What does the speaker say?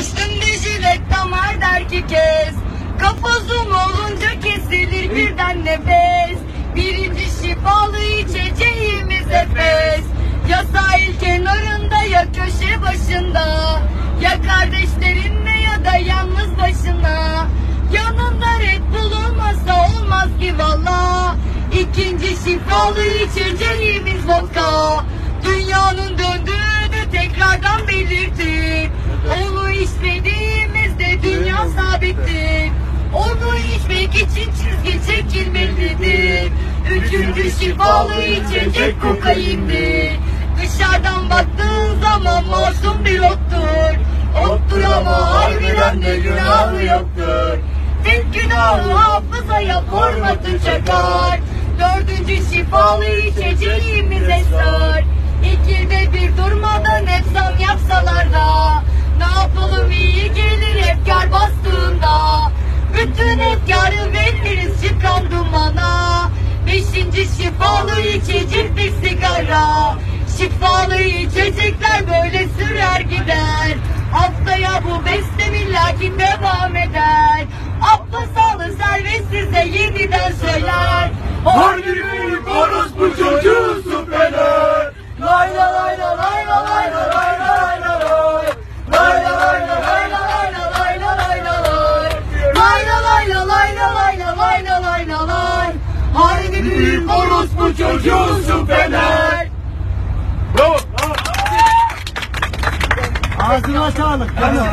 Üstümde jilet damar der ki kes Kafa zoom olunca kesilir birden nefes. Birinci şifalı içeceğimiz Efes. Ya sahil kenarında ya köşe başında. Ya kardeşlerinle ya da yalnız başına. Yanında Red Bull olmazsa olmaz ki valla. İkinci şifalı içeceğimiz vodka için çizgi çekilmelidir. Üçüncü şifalı içecek kokaindir. Dışarıdan baktığın zaman masum bir ottur. Ottur ama harbiden de günahı yoktur. Tek günahı hafızaya formatı çakar. Dördüncü şifalı içeceğimiz esrar İkide veririz çıkan dumana Beşinci şifalı içecek bir sigara Şifalı içecekler böyle sürer gider Haftaya bu beste lakin devam eder Abla sağlı servis size yeniden söyler Hangi büyük orospu çocuğusun orospu çocuğusun Fener. Bravo. Ağzına sağlık. Yok.